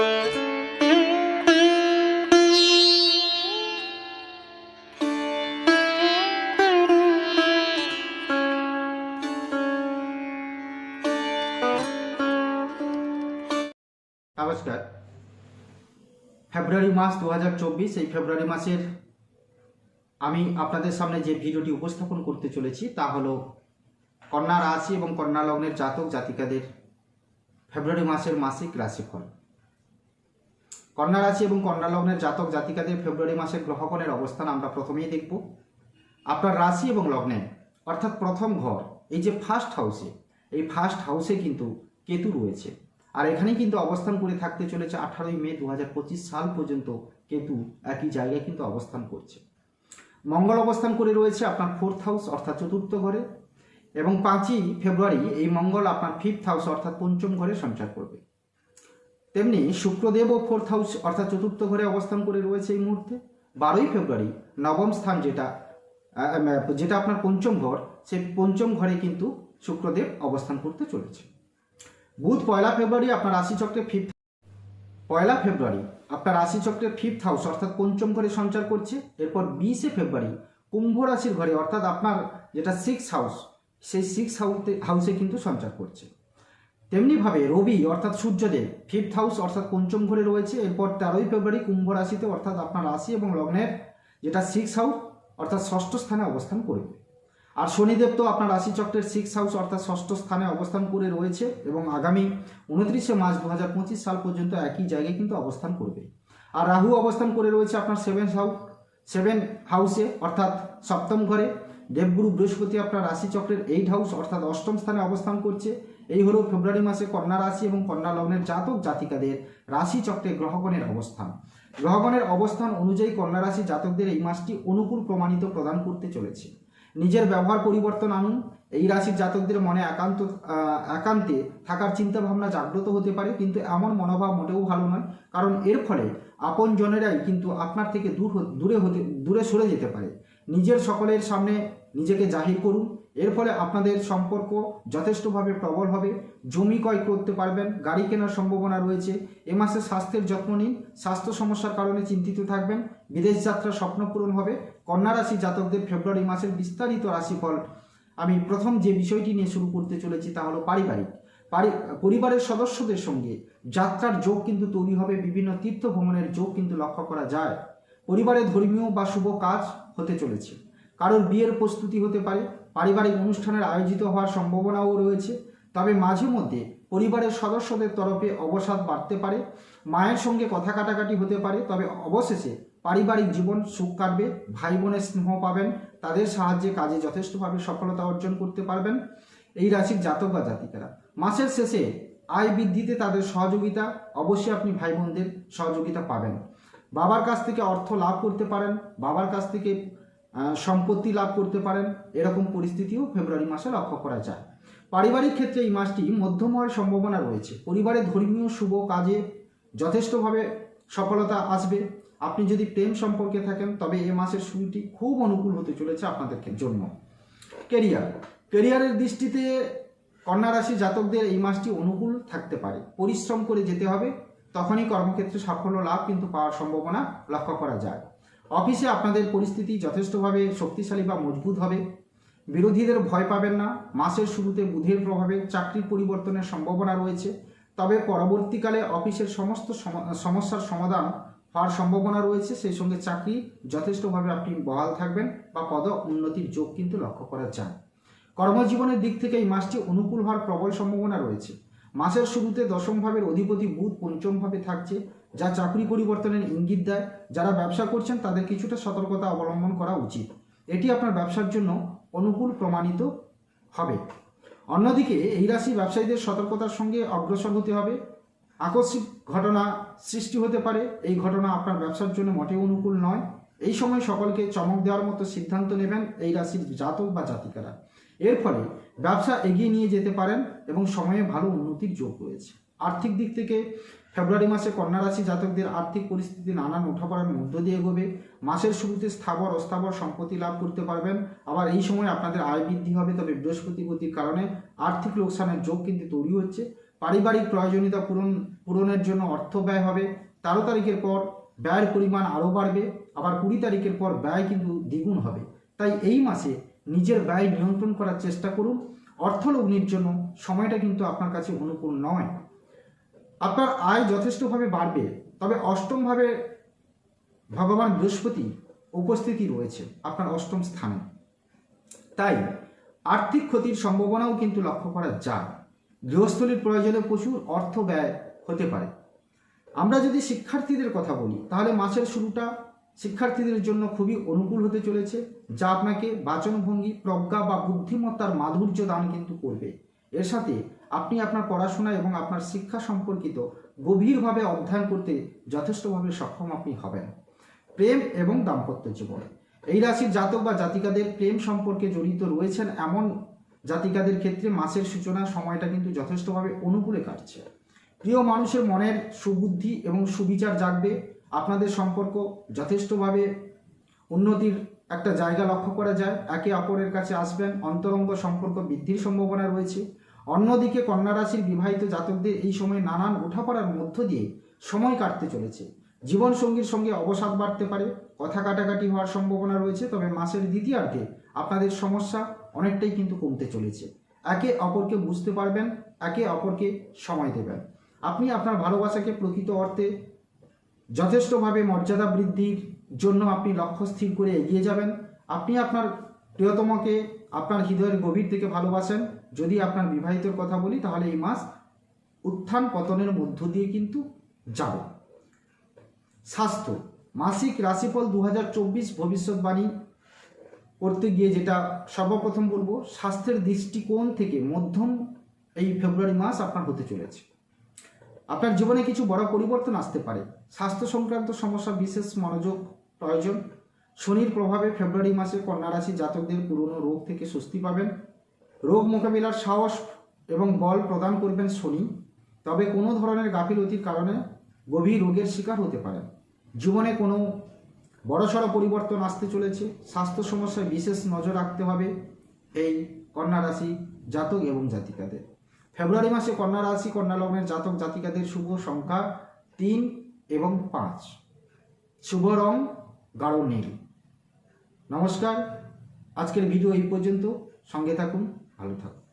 নমস্কার। ফেব্রুয়ারি মাস দু হাজার চব্বিশ, এই ফেব্রুয়ারি মাসের আমি আপনাদের সামনে যে ভিডিওটি উপস্থাপন করতে চলেছি তা হলো কন্যা রাশি এবং কন্যা লগ্নের জাতক জাতিকাদের ফেব্রুয়ারি মাসের মাসিক রাশিফল। কন্যা রাশি এবং কন্যা লগ্নের জাতক জাতিকাদের ফেব্রুয়ারি মাসের গ্রহগণের অবস্থান আমরা প্রথমেই দেখব। আপনার রাশি এবং লগ্নে, অর্থাৎ প্রথম ঘর, এই যে ফার্স্ট হাউসে এই ফার্স্ট হাউসে কিন্তু কেতু রয়েছে। আর এখানেই কিন্তু অবস্থান করে থাকতে চলেছে আঠারোই মে দু হাজার পঁচিশ সাল পর্যন্ত কেতু একই জায়গায় কিন্তু অবস্থান করছে। মঙ্গল অবস্থান করে রয়েছে আপনার ফোর্থ হাউস অর্থাৎ চতুর্থ ঘরে। এবং পাঁচই ফেব্রুয়ারি, এই মঙ্গল আপনার ফিফথ হাউস অর্থাৎ পঞ্চম ঘরে সঞ্চার করবে। তেমনি শুক্রদেবও ফোর্থ হাউস অর্থাৎ চতুর্থ ঘরে অবস্থান করে রয়েছে এই মুহূর্তে। বারোই ফেব্রুয়ারি, নবম স্থান যেটা যেটা আপনার পঞ্চম ঘর, সেই পঞ্চম ঘরে কিন্তু শুক্রদেব অবস্থান করতে চলেছে। বুধ পয়লা ফেব্রুয়ারি আপনার রাশিচক্রে ফিফথ পয়লা ফেব্রুয়ারি আপনার রাশিচক্রে ফিফথ হাউস অর্থাৎ পঞ্চম ঘরে সঞ্চার করছে। এরপর বিশে ফেব্রুয়ারি কুম্ভ রাশির ঘরে অর্থাৎ আপনার যেটা সিক্স হাউস সেই সিক্স হাউসে হাউসে কিন্তু সঞ্চার করছে। তেমনিভাবে রবি অর্থাৎ সূর্যদেব ফিফথ হাউস অর্থাৎ পঞ্চম ঘরে রয়েছে, এরপর তেরোই ফেব্রুয়ারি কুম্ভ রাশিতে অর্থাৎ আপনার রাশি এবং লগ্নের যেটা সিক্স হাউস অর্থাৎ ষষ্ঠ স্থানে অবস্থান করবে আর শনিদেব তো আপনার রাশিচক্রের সিক্স হাউস অর্থাৎ ষষ্ঠ স্থানে অবস্থান করে রয়েছে এবং আগামী উনত্রিশে মার্চ দু হাজার পঁচিশ সাল পর্যন্ত একই জায়গায় কিন্তু অবস্থান করবে। আর রাহু অবস্থান করে রয়েছে আপনার সেভেন হাউস সেভেন হাউসে অর্থাৎ সপ্তম ঘরে। দেবগুরু বৃহস্পতি আপনার রাশিচক্রের এইট হাউস অর্থাৎ অষ্টম স্থানে অবস্থান করছে। এই হলো ফেব্রুয়ারি মাসে কন্যা রাশি এবং কন্যা লগ্নের জাতক জাতিকাদের রাশিচক্রে গ্রহগণের অবস্থান। গ্রহগণের অবস্থান অনুযায়ী কন্যা রাশি জাতকদের এই মাসটি অনুকূল প্রমাণিত প্রদান করতে চলেছে। নিজের ব্যবহার পরিবর্তন আনুন। এই রাশির জাতকদের মনে একান্ত একান্তে থাকার চিন্তা ভাবনা জাগ্রত হতে পারে, কিন্তু এমন মনোভাব মোটেও ভালো নয়। কারণ এর ফলে আপন জনেরাই কিন্তু আপনার থেকে দূর দূরে হতে, দূরে সরে যেতে পারে। নিজের সকলের সামনে নিজেকে জাহির করুন। এর ফলে আপনাদের সম্পর্ক যথেষ্টভাবে প্রবল হবে। জমি ক্রয় করতে পারবেন, গাড়ি কেনার সম্ভাবনা রয়েছে। এ মাসে স্বাস্থ্যের যত্ন নিন, স্বাস্থ্য সমস্যার কারণে চিন্তিত থাকবেন। বিদেশ যাত্রার স্বপ্ন পূরণ হবে। কন্যা রাশি জাতকদের ফেব্রুয়ারি মাসের বিস্তারিত রাশিফল। আমি প্রথম যে বিষয়টি নিয়ে শুরু করতে চলেছি তা হলো পারিবারিক। পারি- পরিবারের সদস্যদের সঙ্গে যাত্রার যোগ কিন্তু তৈরি হবে, বিভিন্ন তীর্থ ভ্রমণের যোগ কিন্তু লক্ষ্য করা যায়। পরিবারে ধর্মীয় বা শুভ কাজ হতে চলেছে। কারোর বিয়ের প্রস্তুতি হতে পারে, পারিবারিক অনুষ্ঠানের আয়োজিত হওয়ার সম্ভাবনাও রয়েছে। তবে মাঝে মধ্যে পরিবারের সদস্যদের তরফে অবসাদ বাড়তে পারে, মায়ের সঙ্গে কথা কাটাকাটি হতে পারে, তবে অবশেষে পারিবারিক জীবন সুখ কাটবে ভাই বোনের স্নেহ পাবেন, তাদের সাহায্যে কাজে যথেষ্টভাবে সফলতা অর্জন করতে পারবেন এই রাশির জাতক বা জাতিকারা। মাসের শেষে আয় বৃদ্ধিতে তাদের সহযোগিতা, অবশ্যই আপনি ভাই বোনদের সহযোগিতা পাবেন। বাবার কাছ থেকে অর্থ লাভ করতে পারেন, বাবার কাছ থেকে সম্পত্তি লাভ করতে পারেন। এরকম পরিস্থিতিও ফেব্রুয়ারি মাসে লক্ষ্য করা যায়। পারিবারিক ক্ষেত্রে এই মাসটি মধ্যম হওয়ার সম্ভাবনা রয়েছে। পরিবারে ধর্মীয় শুভ কাজে যথেষ্টভাবে সফলতা আসবে। আপনি যদি প্রেম সম্পর্কে থাকেন, তবে এ মাসের শুরুটি খুব অনুকূল হতে চলেছে আপনাদের জন্য। কেরিয়ার। কেরিয়ারের দৃষ্টিতে কন্যা রাশি জাতকদের এই মাসটি অনুকূল থাকতে পারে। পরিশ্রম করে যেতে হবে। তখনই কর্মক্ষেত্রে সাফল্য, লাভ কিন্তু পাওয়ার সম্ভাবনা লক্ষ্য করা যায়। অফিসে আপনাদের পরিস্থিতি যথেষ্টভাবে শক্তিশালী বা মজবুত হবে। বিরোধীদের ভয় পাবেন না। মাসের শুরুতে বুধের প্রভাবে চাকরির পরিবর্তনের সম্ভাবনা রয়েছে। তবে পরবর্তীকালে অফিসের সমস্ত সম- সমস্যার সমাধান হওয়ার সম্ভাবনা রয়েছে। সেই সঙ্গে চাকরি যথেষ্টভাবে আপনি বহাল থাকবেন বা পদ উন্নতির যোগ কিন্তু লক্ষ্য করা যায়। কর্মজীবনের দিক থেকে এই মাসটি অনুকূল হওয়ার প্রবল সম্ভাবনা রয়েছে। মাসের শুরুতে দশম ভাবের অধিপতি বুধ পঞ্চম ভাবে থাকছে। যা চাকরি পরিবর্তনের ইঙ্গিত দেয়, যারা ব্যবসা করছেন তাদের কিছুটা সতর্কতা অবলম্বন করা উচিত। এটি আপনার ব্যবসার জন্য অনুকূল প্রমাণিত হবে। অন্যদিকে, এই রাশি ব্যবসায়ীদের সতর্কতার সঙ্গে অগ্রসর হতে হবে। আকস্মিক ঘটনা সৃষ্টি হতে পারে, এই ঘটনা আপনার ব্যবসার জন্য মোটেও অনুকূল নয়। এই সময় সকলকে চমক দেওয়ার মতো সিদ্ধান্ত নেবেন এই রাশির জাতক বা জাতিকারা। এর ফলে ব্যবসা এগিয়ে নিয়ে যেতে পারেন এবং সময়ে ভালো উন্নতির যোগ রয়েছে। আর্থিক দিক থেকে ফেব্রুয়ারি মাসে কন্যা রাশি জাতকদের আর্থিক পরিস্থিতি নানান ওঠাপড়ার মধ্য দিয়ে এগোবে। মাসের শুরুতে স্থাবর, অস্থাবর সম্পত্তি লাভ করতে পারবেন। আবার এই সময় আপনাদের আয় বৃদ্ধি হবে, তবে বৃহস্পতি গতির কারণে আর্থিক লোকসানের যোগ কিন্তু তৈরি হচ্ছে। পারিবারিক প্রয়োজনীয়তা পূরণ, পূরণের জন্য অর্থ ব্যয় হবে। তেরো তারিখের পর ব্যয়ের পরিমাণ আরও বাড়বে। আবার কুড়ি তারিখের পর ব্যয় কিন্তু দ্বিগুণ হবে। তাই এই মাসে নিজের ব্যয় নিয়ন্ত্রণ করার চেষ্টা করুন। অর্থলগ্নির জন্য সময়টা কিন্তু আপনার কাছে অনুকূল নয়। আপনার আয় যথেষ্টভাবে বাড়বে। তবে অষ্টমভাবে ভগবান বৃহস্পতি উপস্থিতি রয়েছে আপনার অষ্টম স্থানে। তাই আর্থিক ক্ষতির সম্ভাবনাও কিন্তু লক্ষ্য করা যায়। গৃহস্থলীর প্রয়োজনে প্রচুর অর্থ ব্যয় হতে পারে। আমরা যদি শিক্ষার্থীদের কথা বলি, তাহলে মাসের শুরুটা শিক্ষার্থীদের জন্য খুবই অনুকূল হতে চলেছে, যা আপনাকে বাচনভঙ্গি, প্রজ্ঞা বা বুদ্ধিমত্তার মাধুর্য দান কিন্তু করবে। এর সাথে আপনি আপনার পড়াশোনা এবং আপনার শিক্ষা সম্পর্কিত গভীরভাবে অধ্যয়ন করতে যথেষ্টভাবে সক্ষম আপনি হবেন। প্রেম এবং দাম্পত্য জীবন। এই রাশির জাতক বা জাতিকাদের প্রেম সম্পর্কে জড়িত রয়েছেন এমন জাতিকাদের ক্ষেত্রে মাসের সূচনা সময়টা কিন্তু যথেষ্টভাবে অনুকূলে কাটছে। প্রিয় মানুষের মনের সুবুদ্ধি এবং সুবিচার জাগবে। আপনাদের সম্পর্ক যথেষ্টভাবে উন্নতির একটা জায়গা লক্ষ্য করা যায়। একে অপরের কাছে আসবেন। অন্তরঙ্গ সম্পর্ক বৃদ্ধির সম্ভাবনা রয়েছে। অন্যদিকে কন্যা রাশির বিবাহিত জাতকদের এই সময় নানান ওঠাপড়ার মধ্য দিয়ে সময় কাটতে চলেছে। জীবন সঙ্গীর সঙ্গে অবসাদ বাড়তে পারে, কথা কাটাকাটি হওয়ার সম্ভাবনা রয়েছে, তবে মাসের দ্বিতীয়ার্ধে আপনাদের সমস্যা অনেকটাই কিন্তু কমতে চলেছে। একে অপরকে বুঝতে পারবেন, একে অপরকে সময় দেবেন। আপনি আপনার ভালোবাসাকে প্রকৃত অর্থে যথেষ্টভাবে মর্যাদা বৃদ্ধির জন্য আপনি লক্ষ্য স্থির করে এগিয়ে যাবেন। আপনি আপনার প্রিয়তমকে আপনার হৃদয়ের গভীর থেকে ভালোবাসেন যদি আপনার বিবাহিতর কথা বলি, তাহলে এই মাস উত্থান পতনের মধ্য দিয়ে কিন্তু যাবে। স্বাস্থ্য, মাসিক রাশিফল দু হাজার চব্বিশ ভবিষ্যৎবাণী করতে গিয়ে যেটা সর্বপ্রথম বলব, স্বাস্থ্যের দৃষ্টিকোণ থেকে মধ্যম এই ফেব্রুয়ারি মাস আপনার হতে চলেছে। আপনার জীবনে কিছু বড় পরিবর্তন আসতে পারে। স্বাস্থ্য সংক্রান্ত সমস্যা, বিশেষ মনোযোগ প্রয়োজন। শনির প্রভাবে ফেব্রুয়ারি মাসে কন্যা রাশি জাতকদের পুরনো রোগ থেকে স্বস্তি পাবেন। রোগ মোকাবিলার সাহস এবং বল প্রদান করবেন শনি, তবে কোনো ধরনের গাফিলতির কারণে গভীর রোগের শিকার হতে পারেন। জীবনে কোনো বড়সড় পরিবর্তন আসতে চলেছে। স্বাস্থ্য সমস্যায় বিশেষ নজর রাখতে হবে এই কন্যা রাশি জাতক এবং জাতিকাদের। ফেব্রুয়ারি মাসে কন্যা রাশি, কন্যা লগ্নের জাতক, জাতিকাদের শুভ সংখ্যা তিন এবং পাঁচ। শুভ রং, গাঢ় নীল। নমস্কার। আজকের ভিডিও এই পর্যন্ত। সঙ্গে থাকুন। ভালো থাকুন